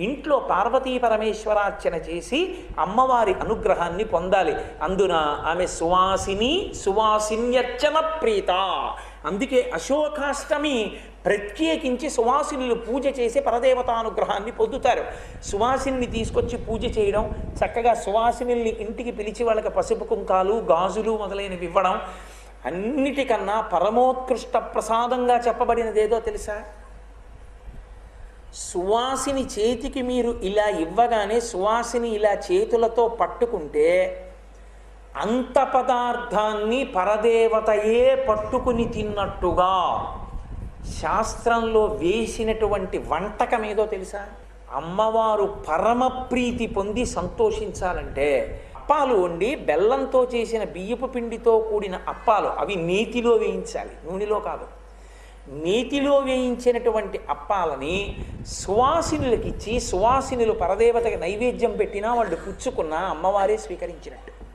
ఇంట్లో పార్వతీ పరమేశ్వరార్చన చేసి అమ్మవారి అనుగ్రహాన్ని పొందాలి. అందున ఆమె సువాసిని సువాసిన్యర్చన ప్రీత. అందుకే అశోకాష్టమి ప్రత్యేకించి సువాసినులు పూజ చేసి పరదేవతానుగ్రహాన్ని పొందుతారు. సువాసిని తీసుకొచ్చి పూజ చేయడం చక్కగా సువాసినుల్ని ఇంటికి పిలిచి వాళ్ళకి పసుపు కుంకాలు గాజులు మొదలైనవి ఇవ్వడం అన్నిటికన్నా పరమోత్కృష్ట ప్రసాదంగా చెప్పబడినదేదో తెలుసా? సువాసిని చేతికి మీరు ఇలా ఇవ్వగానే సువాసిని ఇలా చేతులతో పట్టుకుంటే అంత పదార్థాన్ని పరదేవతయే పట్టుకుని తిన్నట్టుగా శాస్త్రంలో వేసినటువంటి వంటకం ఏదో తెలుసా? అమ్మవారు పరమ ప్రీతి పొంది సంతోషించాలంటే అప్పాలు వండి బెల్లంతో చేసిన బియ్యపు పిండితో కూడిన అప్పాలు అవి నీతిలో వేయించాలి నూనెలో కాదు. నీతిలో వేయించినటువంటి అప్పాలని సువాసినులకిచ్చి సువాసినులు పరదేవతకి నైవేద్యం పెట్టినా వాళ్ళు పుచ్చుకున్న అమ్మవారే స్వీకరించినట్టు.